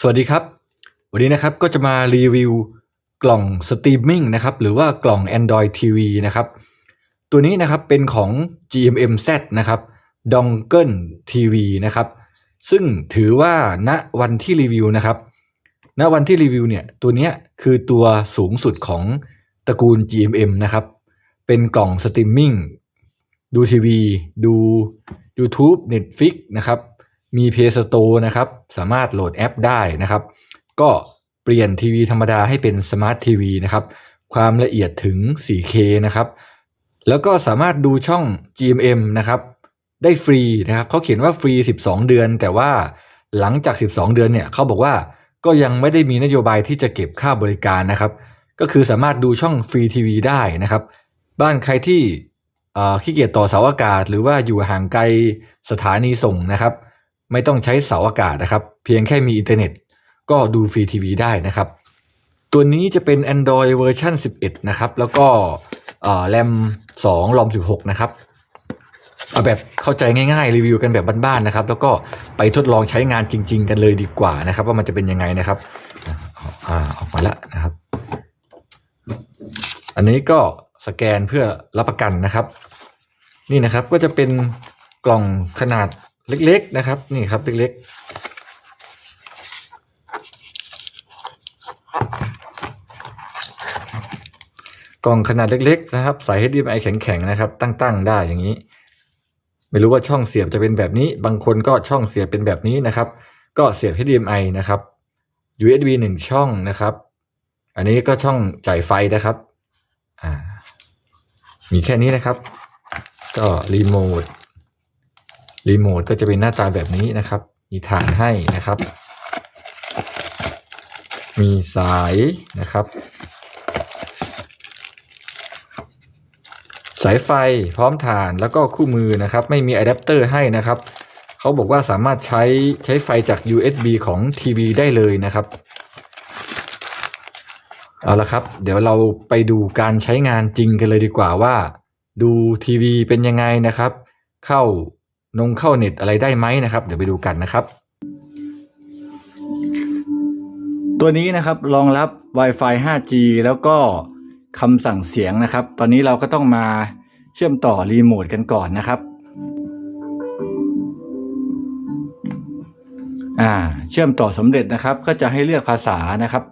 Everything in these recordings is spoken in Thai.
สวัสดีครับ วันนี้นะครับก็จะมารีวิวกล่องสตรีมมิ่งนะครับหรือว่ากล่อง Android TV นะครับตัวนี้นะครับเป็นของ GMMZ นะครับ Dongle TV นะครับซึ่งถือว่าณวันที่รีวิวนะครับณวันที่รีวิวเนี่ยตัวเนี้ยคือตัวสูงสุดของตระกูล GMM นะครับเป็นกล่องสตรีมมิ่งดูทีวีดู YouTube Netflix นะครับ มี Play Store นะครับ สามารถโหลดแอปได้นะครับ ก็เปลี่ยนทีวีธรรมดาให้เป็นสมาร์ททีวีนะครับ ความละเอียดถึง 4K นะครับ แล้วก็สามารถดูช่อง GMM นะครับ ได้ฟรีนะครับเขาเขียนว่าฟรี 12 เดือน แต่ว่าหลังจาก 12 เดือนเนี่ยเขาบอกว่าก็ยังไม่ได้มีนโยบายที่จะเก็บค่าบริการนะครับ ก็คือสามารถดูช่องฟรีทีวีได้นะครับ บ้านใครที่ขี้เกียจต่อเสาอากาศ หรือว่าอยู่ห่างไกลสถานีส่งนะครับ ไม่ต้องใช้เสาอากาศนะครับ เพียงแค่มีอินเทอร์เน็ต ก็ดูฟรีทีวีได้นะครับ ตัวนี้จะเป็น Android เวอร์ชัน11 นะครับ แล้วก็แรม2รอม16 นะครับเอาแบบเข้าใจง่ายๆ รีวิวกันแบบบ้านๆนะครับ แล้วก็ไปทดลองใช้งานจริง ๆ กันเลยดีกว่านะครับ ว่ามันจะเป็นยังไงนะครับอ่าออกมาแล้วนะครับ อันนี้ก็สแกนเพื่อรับประกันนะครับ นี่นะครับก็จะเป็นกล่องขนาด เล็กๆนะครับ นี่ครับ เล็กๆ กล่องขนาดเล็ก ๆ นะครับ สาย HDMI แข็งๆนะครับ ตั้งๆ ได้อย่างนี้ ไม่รู้ว่าช่องเสียบจะเป็นแบบนี้ บางคนก็ช่องเสียบเป็นแบบนี้นะครับ ก็เสียบ HDMI นะครับ USB หนึ่งช่องนะครับ อันนี้ก็ช่องจ่ายไฟนะครับ อ่า มีแค่นี้นะครับ ก็รีโมท รีโมทก็จะเป็นหน้าตาแบบนี้นะครับ มีฐานให้นะครับ มีสายนะครับ สายไฟพร้อมฐานแล้วก็คู่มือนะครับ ไม่มีอะแดปเตอร์ให้นะครับเขาบอกว่าสามารถใช้ใช้ไฟจาก USB ของ ทีวี ได้เลยนะครับ เอาละครับ เดี๋ยวเราไปดูการใช้งานจริงกันเลยดีกว่าว่า ดูทีวีเป็นยังไงนะครับ เข้า นงเข้าเน็ตอะไรได้ไหมนะครับ เดี๋ยวไปดูกันนะครับ ตัวนี้นะครับรองรับ Wi-Fi 5G แล้วก็คำสั่งเสียงนะครับ ตอนนี้เราก็ต้องมาเชื่อมต่อรีโมทกันก่อนนะครับ อ่า เชื่อมต่อสำเร็จนะครับ ก็จะให้เลือกภาษานะครับ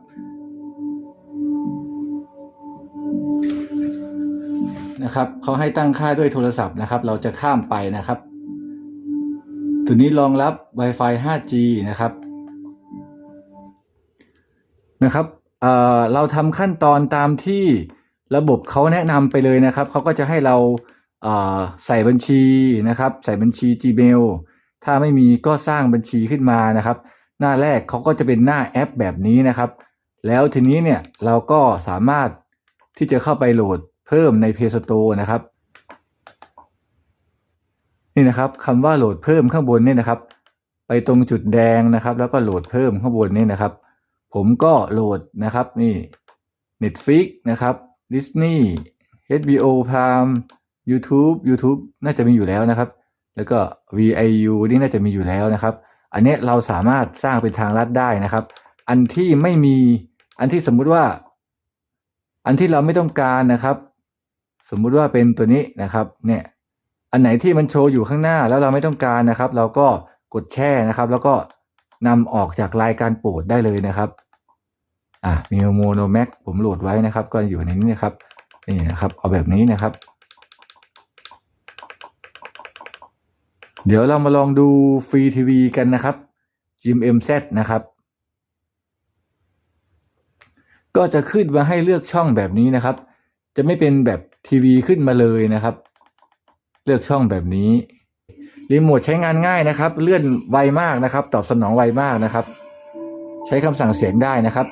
นะครับเขาให้ตั้งค่าด้วยโทรศัพท์นะครับ เราจะข้ามไปนะครับ ตัวนี้รองรับ Wi-Fi 5G นะครับนะครับเเราทำขั้นตอนตามที่ระบบเขาแนะนำไปเลยนะครับเขาก็จะให้เราเอ่อใส่บัญชีนะครับ ใส่บัญชี Gmail ถ้าไม่มีก็สร้างบัญชีขึ้นมานะครับ หน้าแรกเขาก็จะเป็นหน้าแอปแบบนี้นะครับ แล้วทีนี้เนี่ยเราก็สามารถที่จะเข้าไปโหลดเพิ่มใน Play Store นะครับ นี่นะครับคำว่าโหลดเพิ่มข้างบนนี่นะครับ ไปตรงจุดแดงนะครับ แล้วก็โหลดเพิ่มข้างบนนี่นะครับ ผมก็โหลดนะครับนี่ Netflix นะครับ Disney HBO Prime YouTube YouTube น่าจะมีอยู่แล้วนะครับ แล้วก็ VIU นี่น่าจะมีอยู่แล้วนะครับ อันนี้เราสามารถสร้างเป็นทางลัดได้นะครับ อันที่ไม่มีอันที่สมมุติว่า อันที่เราไม่ต้องการนะครับ สมมุติว่าเป็นตัวนี้นะครับ เนี่ย อันไหนที่มันโชว์อยู่ข้างหน้าแล้วเราไม่ต้องการนะครับ เราก็กดแช่นะครับ แล้วก็นำออกจากรายการโปรดได้เลยนะครับ อะมีโมโนแม็กผมโหลดไว้นะครับ ก็อยู่ในนี้นะครับนี่นะครับ เอาแบบนี้นะครับ เดี๋ยวเรามาลองดูฟรีทีวีกันนะครับ GMMZ นะครับ ก็จะขึ้นมาให้เลือกช่องแบบนี้นะครับ จะไม่เป็นแบบทีวีขึ้นมาเลยนะครับ เลือกช่องแบบนี้รีโมทใช้งานง่ายนะครับ เลื่อนไวมากนะครับ ตอบสนองไวมากนะครับ ใช้คำสั่งเสียงได้นะครับ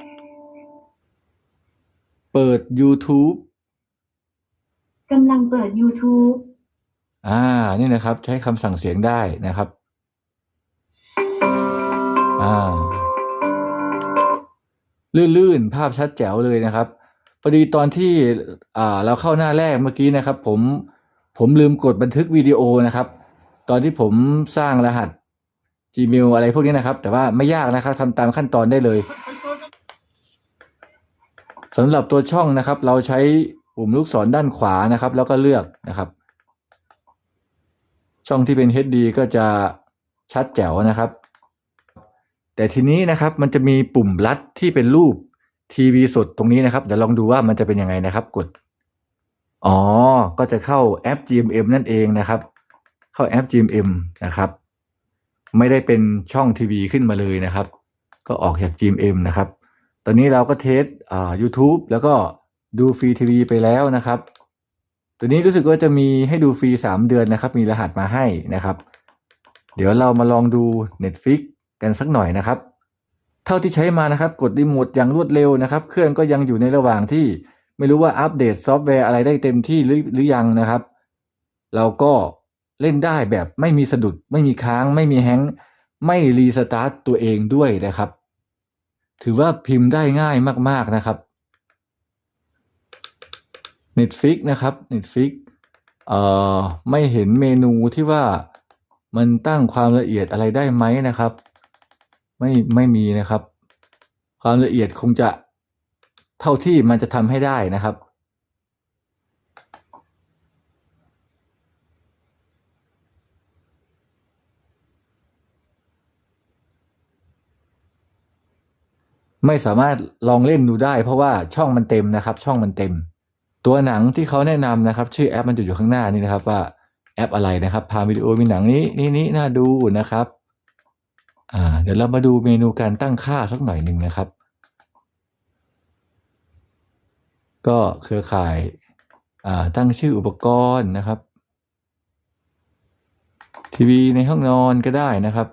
เปิด YouTube กำลังเปิด YouTube อ่า นี่นะครับ ใช้คำสั่งเสียงได้นะครับ อ่า ลื่นๆ ภาพชัดแจ๋วเลยนะครับพอดีตอนที่ อ่า เราเข้าหน้าแรกเมื่อกี้นะครับ ผม ผมลืมกดบันทึกวิดีโอนะครับ ตอนที่ผมสร้างรหัส Gmail อะไรพวกนี้นะครับ แต่ว่าไม่ยากนะครับทำตามขั้นตอนได้เลยสำหรับตัวช่องนะครับ เราใช้ปุ่มลูกศรด้านขวานะครับ แล้วก็เลือกนะครับ ช่องที่เป็น HD ก็จะชัดแจ๋วนะครับ แต่ทีนี้นะครับมันจะมีปุ่มลัดที่เป็นรูปทีวีสดตรงนี้นะครับเดี๋ยวลองดูว่ามันจะเป็นยังไงนะครับ กด อ๋อ ก็จะเข้าแอป GMM นั่นเองนะครับ เข้าแอป GMM นะครับ ไม่ได้เป็นช่องทีวีขึ้นมาเลยนะครับ ก็ออกจาก GMM นะครับ ตอนนี้เราก็เทสอ่า YouTube แล้วก็ดูฟรีทีวีไปแล้วนะครับ ตัวนี้รู้สึกว่าจะมีให้ดูฟรีสามเดือนนะครับ มีรหัสมาให้นะครับ เดี๋ยวเรามาลองดู Netflix กันสักหน่อยนะครับ เท่าที่ใช้มานะครับ กดรีโมทอย่างรวดเร็วนะครับ เครื่องก็ยังอยู่ในระหว่างที่ ไม่รู้ว่าอัปเดตซอฟต์แวร์อะไรได้เต็มที่หรือหรือยังนะครับ เราก็เล่นได้แบบไม่มีสะดุด ไม่มีค้าง ไม่มีแฮงก์ไม่รีสตาร์ตตัวเองด้วยนะครับ ถือว่าพิมพ์ได้ง่ายมาก ๆนะครับ Netflix นะครับ Netflix เอ่อไม่เห็นเมนูที่ว่ามันตั้งความละเอียดอะไรได้ไหมนะครับ ไม่ไม่มีนะครับ ความละเอียดคงจะ เท่าที่มันจะทำให้ได้นะครับ ไม่สามารถลองเล่นดูได้ เพราะว่าช่องมันเต็มนะครับ ช่องมันเต็ม ตัวหนังที่เขาแนะนำนะครับ ชื่อแอปมันจะอยู่ข้างหน้านี่นะครับว่าแอปอะไรนะครับพาวิดีโอมีหนังนี้นี่นี่น่าดูนะครับ อ่า เดี๋ยวเรามาดูเมนูการตั้งค่าสักหน่อยหนึ่งนะครับ ก็เครือข่ายตั้งชื่ออุปกรณ์นะครับ ทีวีในห้องนอนก็ได้นะครับ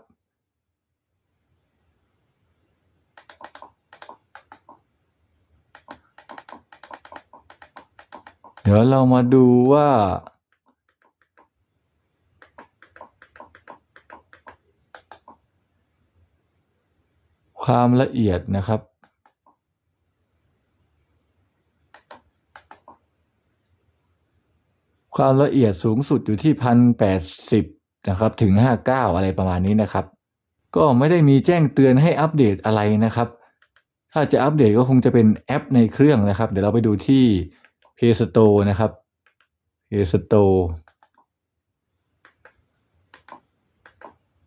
เดี๋ยวเรามาดูว่าความละเอียดนะครับ ความละเอียดสูงสุดอยู่ที่พันแปดสิบนะครับถึงห้าเก้าอะไรประมาณนี้นะครับ ก็ไม่ได้มีแจ้งเตือนให้อัปเดตอะไรนะครับ ถ้าจะอัปเดตก็คงจะเป็นแอปในเครื่องนะครับ เดี๋ยวเราไปดูที่ Play Store นะครับ Play Store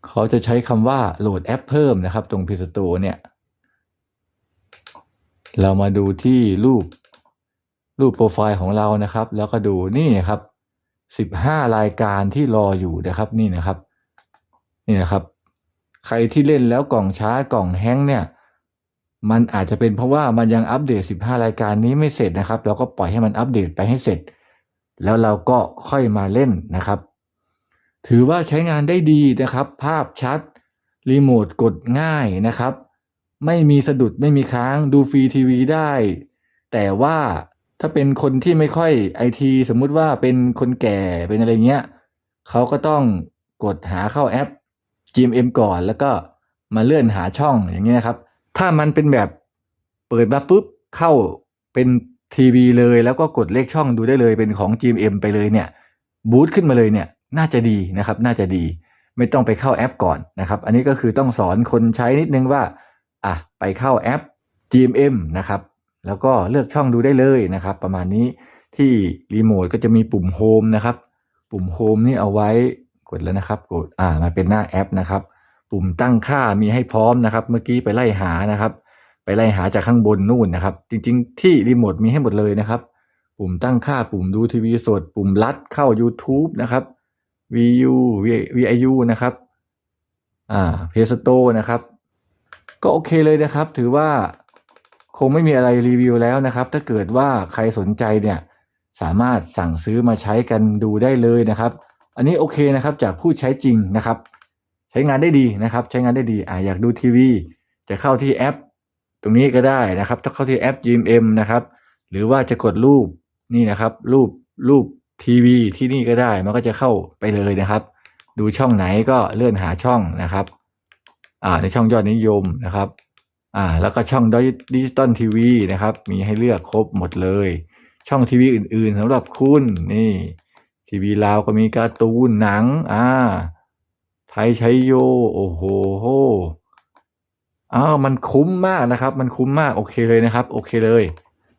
เขาจะใช้คำว่าโหลดแอปเพิ่มนะครับ ตรง Play Store เนี่ย เรามาดูที่รูปรูปโปรไฟล์ของเรานะครับ แล้วก็ดูนี่ครับ สิบห้ารายการที่รออยู่นะครับนี่นะครับ นี่นะครับ ใครที่เล่นแล้วกล่องช้ากล่องแฮงเนี่ย มันอาจจะเป็นเพราะว่ามันยังอัปเดต15รายการนี้ไม่เสร็จนะครับเราก็ปล่อยให้มันอัปเดตไปให้เสร็จ แล้วเราก็ค่อยมาเล่นนะครับ ถือว่าใช้งานได้ดีนะครับ ภาพชัดรีโมทกดง่ายนะครับ ไม่มีสะดุดไม่มีค้างดูฟรีทีวีได้ แต่ว่า ถ้าเป็นคนที่ไม่ค่อยไอทีสมมุติว่าเป็นคนแก่เป็นอะไรเงี้ยเขาก็ต้องกดหาเข้าแอป GMM ก่อนแล้วก็มาเลื่อนหาช่องอย่างเงี้ยครับ ถ้ามันเป็นแบบเปิดมาปุ๊บเข้าเป็นทีวีเลยแล้วก็กดเลขช่องดูได้เลยเป็นของ GMM ไปเลยเนี่ยบูตขึ้นมาเลยเนี่ยน่าจะดีนะครับ น่าจะดีไม่ต้องไปเข้าแอปก่อนนะครับ อันนี้ก็คือต้องสอนคนใช้นิดนึงว่าอะไปเข้าแอป GMM นะครับ แล้วก็เลือกช่องดูได้เลยนะครับ ประมาณนี้ที่รีโมทก็จะมีปุ่มโฮมนะครับ ปุ่มโฮมนี่เอาไว้กดแล้วนะครับ กดอ่ามาเป็นหน้าแอปนะครับ ปุ่มตั้งค่ามีให้พร้อมนะครับ เมื่อกี้ไปไล่หานะครับ ไปไล่หาจากข้างบนนู่นนะครับ จริง ๆ ที่รีโมทมีให้หมดเลยนะครับ ปุ่มตั้งค่าปุ่มดูทีวีสด ปุ่มลัดเข้า YouTube นะครับ VU VIU นะครับ อ่า Play Store นะครับ ก็โอเคเลยนะครับ ถือว่า คงไม่มีอะไรรีวิวแล้วนะครับ ถ้าเกิดว่าใครสนใจเนี่ยสามารถสั่งซื้อมาใช้กันดูได้เลยนะครับ อันนี้โอเคนะครับจากผู้ใช้จริงนะครับ ใช้งานได้ดีนะครับ ใช้งานได้ดีอ่าอยากดูทีวี จะเข้าที่แอป ตรงนี้ก็ได้นะครับถ้าเข้าที่แอป GMM นะครับ หรือว่าจะกดรูปนี่นะครับ รูปรูปทีวีที่นี่ก็ได้มันก็จะเข้าไปเลยนะครับ ดูช่องไหนก็เลื่อนหาช่องนะครับ อ่าในช่องยอดนิยมนะครับ อ่าแล้วก็ช่องดิจิตอลทีวีนะครับ มีให้เลือกครบหมดเลย ช่องทีวีอื่นๆสำหรับคุณนี่ทีวีลาวก็มีการ์ตูนหนัง อ่า ไทยใชัยโย โอ้โหโหอ้าวมันคุ้มมากนะครับ มันคุ้มมากโอเคเลยนะครับ โอเคเลย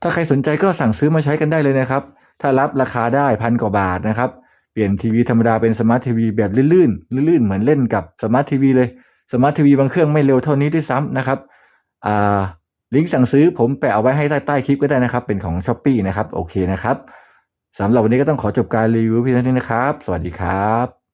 ถ้าใครสนใจก็สั่งซื้อมาใช้กันได้เลยนะครับ ถ้ารับราคาได้พันกว่าบาทนะครับ เปลี่ยนทีวีธรรมดาเป็นสมาร์ททีวีแบบลื่นๆลื่นๆเหมือนเล่นกับสมาร์ททีวีเลยสมาร์ททีวีบางเครื่องไม่เร็วเท่านี้ด้วยซ้ำนะครับ ลิงก์สั่งซื้อผมแปะเอาไว้ให้ใต้ใต้คลิปก็ได้นะครับ เป็นของช้อป e e นะครับ โอเคนะครับสำหรับวันนี้ก็ต้องขอจบการรีวิวเพียงเท่านี้นะครับ สวัสดีครับ